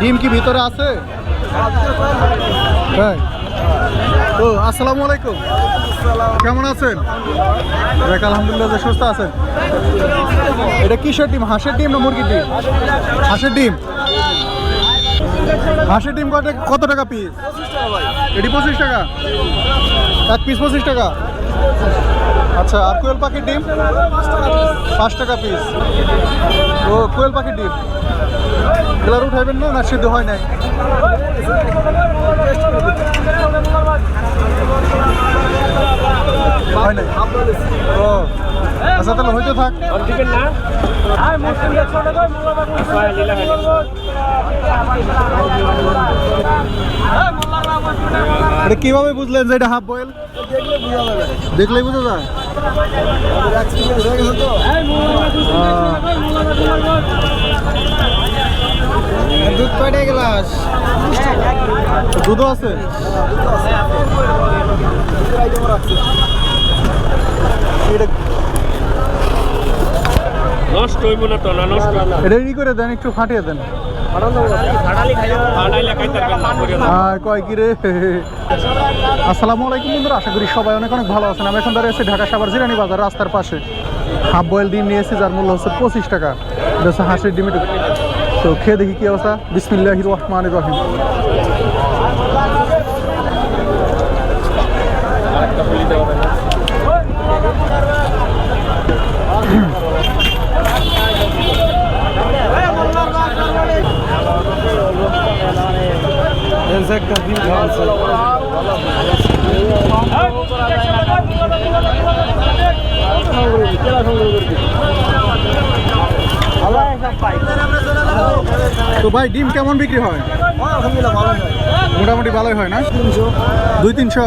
ডিম কি ভিতরে আছে? ও, আসসালামু আলাইকুম। কেমন আছেন? আলহামদুলিল্লাহ, যে সুস্থ আছেন। এটা কিসের ডিম, হাঁসের ডিম না মুরগির ডিম? হাঁসের ডিম। হাঁসের ডিম কত কত টাকা পিস এটি পঁচিশ টাকা। এক পিস পঁচিশ টাকা। আচ্ছা আর কোয়েল পাখির ডিম? পাঁচ টাকা পিস ও, কোয়েল পাখির ডিম। এগুলার উঠাইবেন না? না, সিদ্ধ হয় নাই? হয় নাই? ও আচ্ছা তাহলে হইতে থাক। কীভাবে বুঝলেন যে এটা হাফ বয়েল দেখলেই বোঝা যায়। দুধ কয়টা গ্লাস? দুধও আছে? এটা নষ্ট হইব না তো না নষ্ট এটা ই করে দেন একটু ফাটিয়ে দেন। আর কয় কি রে? আসসালামু আলাইকুম বন্ধুরা, আশা করি সবাই অনেক অনেক ভালো আছেন। আমি এখন দাঁড়িয়ে আছি ঢাকা সাবার জিরানি বাজার রাস্তার পাশে। হাফ বয়েল ডিম নিয়েছি, যার মূল্য হচ্ছে পঁচিশ টাকা। হচ্ছে হাঁসের ডিম তো খেয়ে দেখি কি অবস্থা? বিসমিল্লাহ রহমান রহিম। একটা ডিম খাওয়াচ্ছে তো ভাই, ডিম কেমন বিক্রি হয়? মোটামুটি ভালোই হয় না? দুই তিনশো?